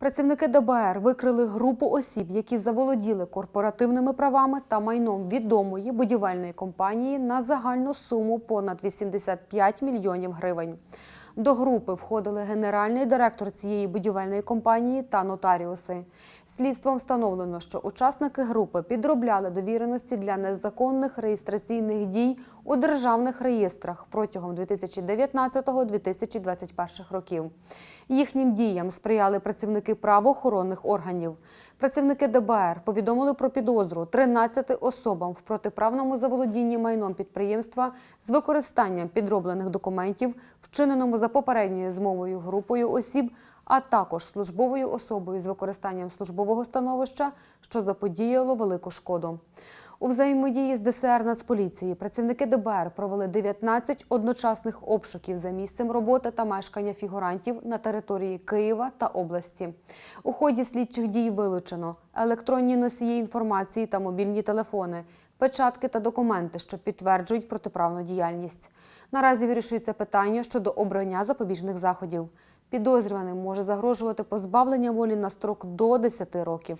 Працівники ДБР викрили групу осіб, які заволоділи корпоративними правами та майном відомої будівельної компанії на загальну суму понад 85 мільйонів гривень. До групи входили генеральний директор цієї будівельної компанії та нотаріуси. Слідством встановлено, що учасники групи підробляли довіреності для незаконних реєстраційних дій у державних реєстрах протягом 2019-2021 років. Їхнім діям сприяли працівники правоохоронних органів. Працівники ДБР повідомили про підозру 13 особам в протиправному заволодінні майном підприємства з використанням підроблених документів, вчиненому за попередньою змовою групою осіб, а також службовою особою з використанням службового становища, що заподіяло велику шкоду. У взаємодії з ДСР Нацполіції працівники ДБР провели 19 одночасних обшуків за місцем роботи та мешкання фігурантів на території Києва та області. У ході слідчих дій вилучено електронні носії інформації та мобільні телефони, печатки та документи, що підтверджують протиправну діяльність. Наразі вирішується питання щодо обрання запобіжних заходів. Підозрюваним може загрожувати позбавлення волі на строк до 10 років.